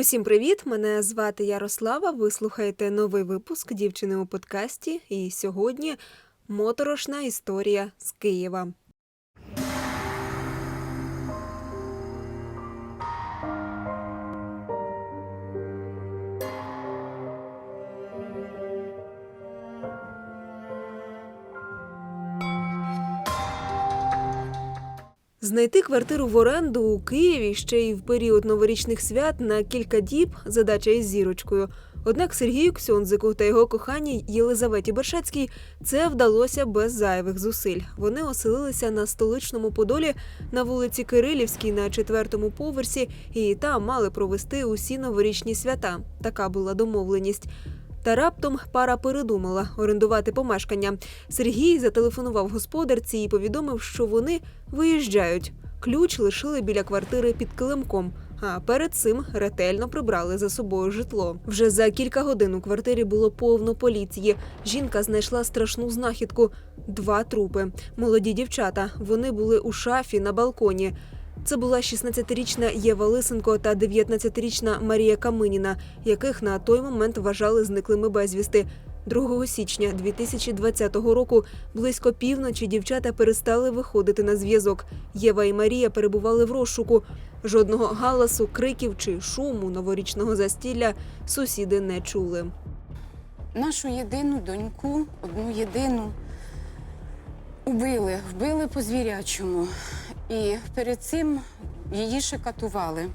Усім привіт! Мене звати Ярослава. Ви слухаєте новий випуск дівчини у подкасті. І сьогодні моторошна історія з Києва. Знайти квартиру в оренду у Києві ще й в період новорічних свят на кілька діб задача із зірочкою. Однак Сергію Ксьонзику та його коханій Єлизаветі Бершацькій це вдалося без зайвих зусиль. Вони оселилися на столичному Подолі на вулиці Кирилівській на четвертому поверсі, і там мали провести усі новорічні свята. Така була домовленість. Та раптом пара передумала орендувати помешкання. Сергій зателефонував господарці і повідомив, що вони виїжджають. Ключ лишили біля квартири під килимком. А перед цим ретельно прибрали за собою житло. Вже за кілька годин у квартирі було повно поліції. Жінка знайшла страшну знахідку: два трупи. Молоді дівчата. Вони були у шафі на балконі. Це була 16-річна Єва Лисенко та 19-річна Марія Каминіна, яких на той момент вважали зниклими безвісти. 2 січня 2020 року близько півночі дівчата перестали виходити на зв'язок. Єва і Марія перебували в розшуку. Жодного галасу, криків чи шуму новорічного застілля сусіди не чули. Нашу єдину доньку, одну єдину, убили, вбили по звірячому. І перед цим її ще катували.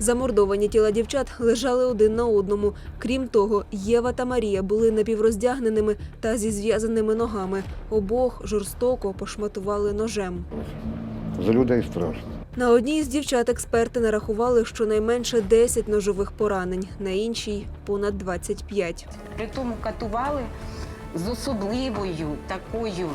Замордовані тіла дівчат лежали один на одному. Крім того, Єва та Марія були напівроздягненими та зі зв'язаними ногами. Обох жорстоко пошматували ножем. За людей страшно. На одній з дівчат експерти нарахували щонайменше 10 ножових поранень, на іншій понад 25. При тому катували з особливою такою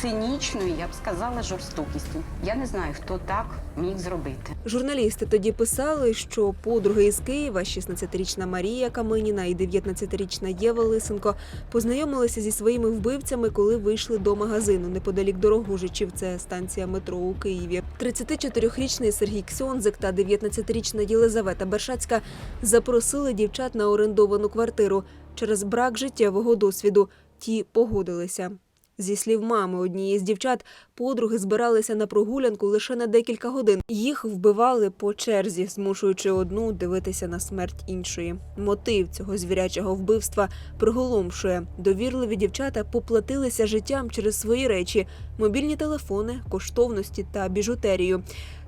цинічною, я б сказала, жорстокістю. Я не знаю, хто так міг зробити. Журналісти тоді писали, що подруги із Києва, 16-річна Марія Каминіна і 19-річна Єва Лисенко, познайомилися зі своїми вбивцями, коли вийшли до магазину неподалік Дорогужичів. Це станція метро у Києві. 34-річний Сергій Ксьонзик та 19-річна Єлизавета Бершацька запросили дівчат на орендовану квартиру. Через брак життєвого досвіду ті погодилися. Зі слів мами однієї з дівчат, подруги збиралися на прогулянку лише на декілька годин. Їх вбивали по черзі, змушуючи одну дивитися на смерть іншої. Мотив цього звірячого вбивства приголомшує. Довірливі дівчата поплатилися життям через свої речі: мобільні телефони, коштовності та біжутерію.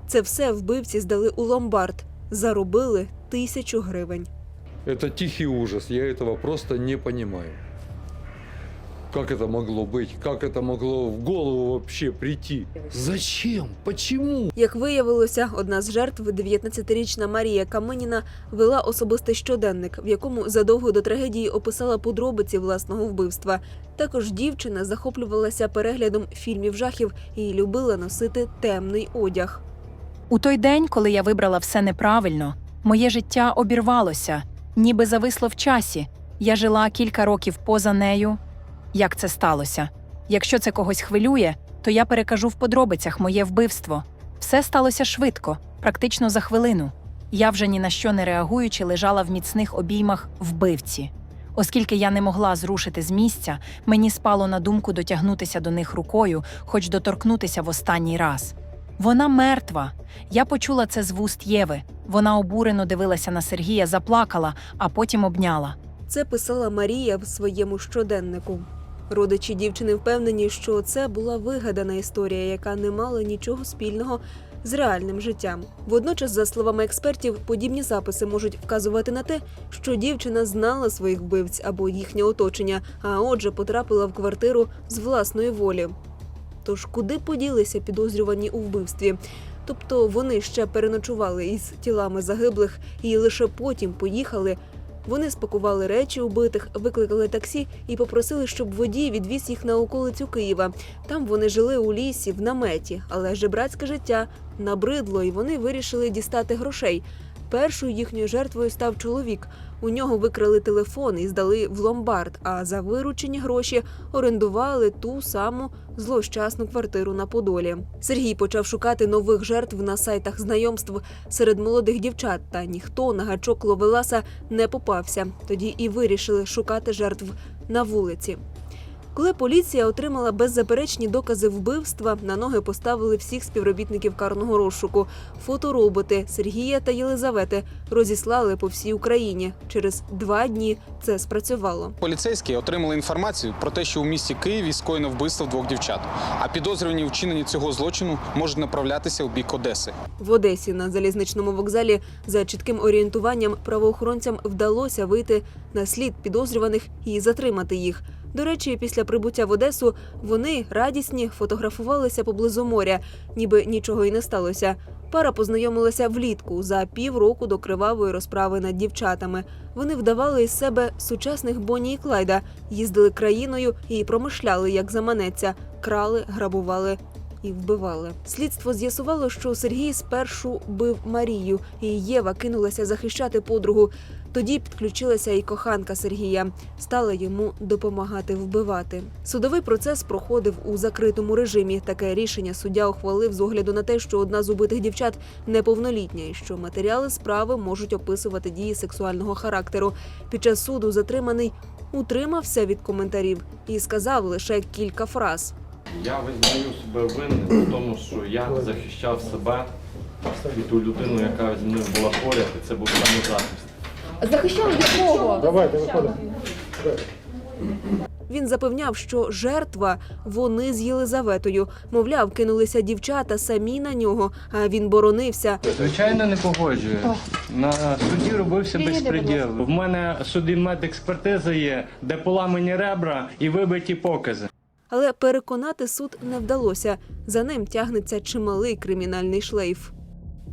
Це все вбивці здали у ломбард. Заробили тисячу гривень. Это тихий ужас. Я этого просто не понимаю. Как это могло быть? Как это могло в голову вообще прийти? Зачем? Почему? Як виявилося, одна з жертв, 19-річна Марія Каменіна, вела особистий щоденник, в якому задовго до трагедії описала подробиці власного вбивства. Також дівчина захоплювалася переглядом фільмів жахів і любила носити темний одяг. У той день, коли я вибрала все неправильно, моє життя обірвалося, ніби зависло в часі. Я жила кілька років поза нею. як це сталося? Якщо це когось хвилює, то я перекажу в подробицях моє вбивство. Все сталося швидко, практично за хвилину. Я вже ні на що не реагуючи лежала в міцних обіймах вбивці. Оскільки я не могла зрушити з місця, мені спало на думку дотягнутися до них рукою, хоч доторкнутися в останній раз. Вона мертва. Я почула це з вуст Єви. Вона обурено дивилася на Сергія, заплакала, а потім обняла. Це писала Марія в своєму щоденнику. Родичі дівчини впевнені, що це була вигадана історія, яка не мала нічого спільного з реальним життям. Водночас, за словами експертів, подібні записи можуть вказувати на те, що дівчина знала своїх вбивць або їхнє оточення, а отже, потрапила в квартиру з власної волі. Тож куди поділися підозрювані у вбивстві? Тобто вони ще переночували із тілами загиблих і лише потім поїхали. Вони спакували речі убитих, викликали таксі і попросили, щоб водій відвіз їх на околицю Києва. Там вони жили у лісі в наметі, але жебрацьке життя набридло, і вони вирішили дістати грошей. Першою їхньою жертвою став чоловік. У нього викрали телефон і здали в ломбард, а за виручені гроші орендували ту саму злощасну квартиру на Подолі. Сергій почав шукати нових жертв на сайтах знайомств серед молодих дівчат, та ніхто на гачок Ловеласа не попався. Тоді і вирішили шукати жертв на вулиці. Коли поліція отримала беззаперечні докази вбивства, на ноги поставили всіх співробітників карного розшуку. Фотороботи Сергія та Єлизавети розіслали по всій Україні. Через два дні це спрацювало. Поліцейські отримали інформацію про те, що у місті Києві скоєно вбивство двох дівчат. А підозрювані у вчиненні цього злочину можуть направлятися у бік Одеси. В Одесі на залізничному вокзалі за чітким орієнтуванням правоохоронцям вдалося вийти на слід підозрюваних і затримати їх. До речі, після прибуття в Одесу вони радісні фотографувалися поблизу моря, ніби нічого й не сталося. Пара познайомилася влітку за півроку до кривавої розправи над дівчатами. Вони вдавали із себе сучасних Бонні і Клайда, їздили країною і промишляли, як заманеться, крали, грабували і вбивали. Слідство з'ясувало, що Сергій спершу бив Марію, і Єва кинулася захищати подругу. Тоді підключилася і коханка Сергія, стала йому допомагати вбивати. Судовий процес проходив у закритому режимі. Таке рішення суддя ухвалив з огляду на те, що одна з убитих дівчат неповнолітня, і що матеріали справи можуть описувати дії сексуального характеру. Під час суду затриманий утримався від коментарів і сказав лише кілька фраз. Я визнаю себе винним тому, що я захищав себе і ту людину, яка зі мною була поряд, і це був самозахист. Захищав якого? Він запевняв, що жертва вони з Єлизаветою. Мовляв, кинулися дівчата самі на нього, а він боронився. Звичайно, не погоджую. На суді робився безпреділ. В мене судмедекспертиза є, де поламані ребра і вибиті покази. Але переконати суд не вдалося. За ним тягнеться чималий кримінальний шлейф.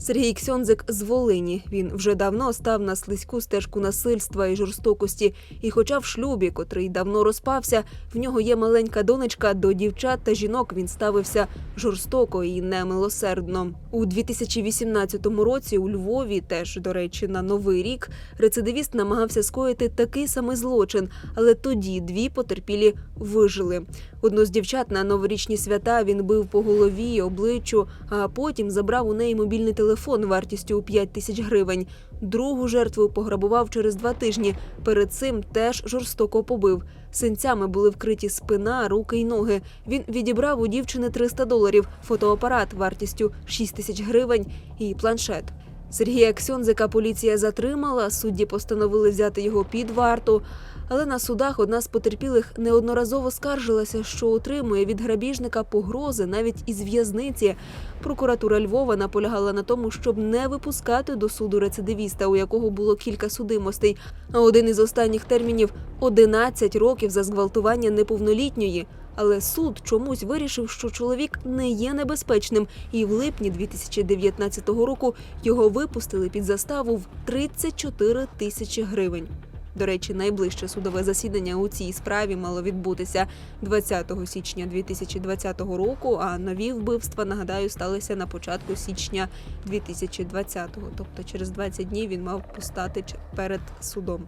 Сергій Ксьонзик з Волині. Він вже давно став на слизьку стежку насильства і жорстокості. І хоча в шлюбі, котрий давно розпався, в нього є маленька донечка, до дівчат та жінок він ставився жорстоко і немилосердно. У 2018 році у Львові, теж до речі, на новий рік, рецидивіст намагався скоїти такий самий злочин, але тоді дві потерпілі вижили. Одну з дівчат на новорічні свята він бив по голові, обличчю, а потім забрав у неї мобільний телефон вартістю у 5 тисяч гривень. Другу жертву пограбував через два тижні. Перед цим теж жорстоко побив. Синцями були вкриті спина, руки й ноги. Він відібрав у дівчини 300 доларів, фотоапарат вартістю 6 тисяч гривень і планшет. Сергія Ксьонзика поліція затримала, судді постановили взяти його під варту. Але на судах одна з потерпілих неодноразово скаржилася, що отримує від грабіжника погрози навіть із в'язниці. Прокуратура Львова наполягала на тому, щоб не випускати до суду рецидивіста, у якого було кілька судимостей. А один із останніх термінів 11 років за зґвалтування неповнолітньої. Але суд чомусь вирішив, що чоловік не є небезпечним, і в липні 2019 року його випустили під заставу в 34 тисячі гривень. До речі, найближче судове засідання у цій справі мало відбутися 20 січня 2020 року. А нові вбивства, нагадаю, сталися на початку січня 2020-го. Тобто через 20 днів він мав постати перед судом.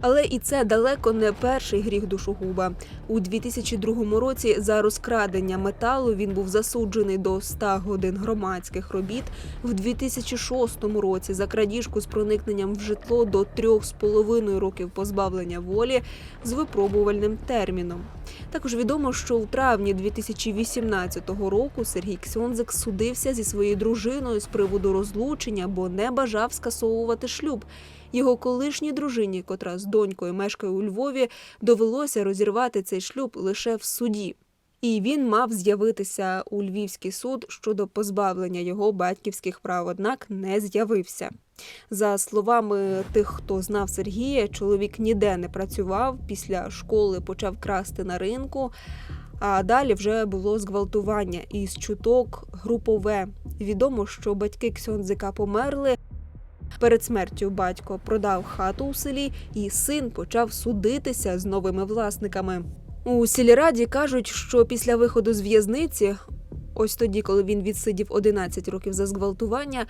Але і це далеко не перший гріх душогуба. У 2002 році за розкрадення металу він був засуджений до 100 годин громадських робіт. В 2006 році за крадіжку з проникненням в житло до 3,5 років позбавлення волі з випробувальним терміном. Також відомо, що в травні 2018 року Сергій Ксьонзик судився зі своєю дружиною з приводу розлучення, бо не бажав скасовувати шлюб. Його колишній дружині, котра з донькою мешкає у Львові, довелося розірвати цей шлюб лише в суді. І він мав з'явитися у Львівський суд щодо позбавлення його батьківських прав, однак не з'явився. За словами тих, хто знав Сергія, чоловік ніде не працював. Після школи почав красти на ринку. А далі вже було зґвалтування із чуток групове. Відомо, що батьки Ксьонзика померли. Перед смертю батько продав хату у селі, і син почав судитися з новими власниками. У сільраді кажуть, що після виходу з в'язниці Ось тоді, коли він відсидів 11 років за зґвалтування,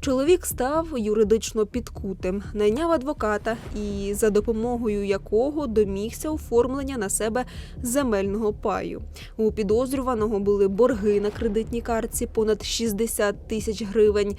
чоловік став юридично підкутим, найняв адвоката і за допомогою якого домігся оформлення на себе земельного паю. У підозрюваного були борги на кредитній картці понад 60 тисяч гривень.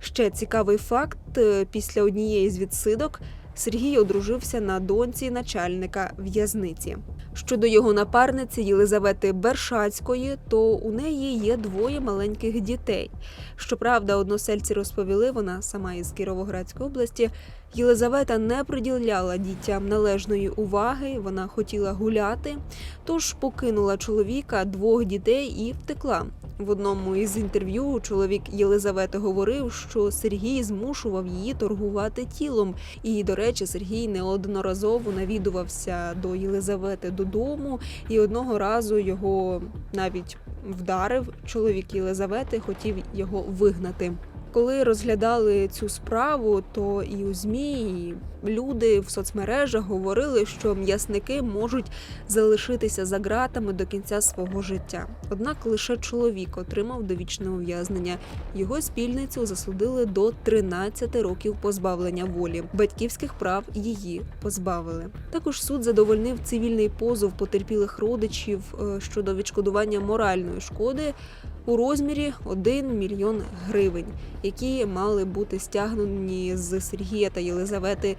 Ще цікавий факт: е, після однієї з відсидок Сергій одружився на доньці начальника в'язниці. Щодо його напарниці Єлизавети Бершацької, то у неї є двоє маленьких дітей. Щоправда, односельці розповіли, вона сама із Кіровоградської області. Єлизавета не приділяла дітям належної уваги, вона хотіла гуляти, тож покинула чоловіка двох дітей і втекла. В одному із інтерв'ю чоловік Єлизавети говорив, що Сергій змушував її торгувати тілом. І, до речі, Сергій неодноразово навідувався до Єлизавети додому, і одного разу його навіть вдарив. Чоловік Єлизавети хотів його вигнати. Коли розглядали цю справу, то і у ЗМІ, і люди в соцмережах говорили, що м'ясники можуть залишитися за ґратами до кінця свого життя. Однак лише чоловік отримав довічне ув'язнення. Його спільницю засудили до 13 років позбавлення волі. Батьківських прав її позбавили. Також суд задовольнив цивільний позов потерпілих родичів е, щодо відшкодування моральної шкоди у розмірі 1 мільйон гривень, які мали бути стягнені з Сергія та Єлизавети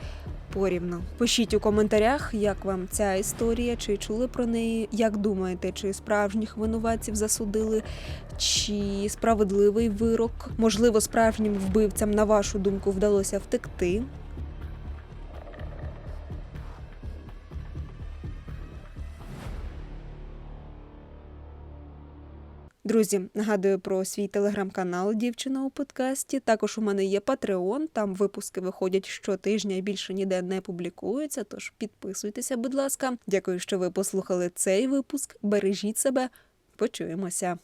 порівну. Пишіть у коментарях, як вам ця історія, чи чули про неї, як думаєте, чи справжніх винуватців засудили, чи справедливий вирок. Можливо, справжнім вбивцям, на вашу думку, вдалося втекти. Друзі, нагадую про свій телеграм-канал Дівчина у подкасті. Також у мене є Patreon, там випуски виходять щотижня і більше ніде не публікуються. Тож підписуйтеся, будь ласка. Дякую, що ви послухали цей випуск. Бережіть себе. Почуємося.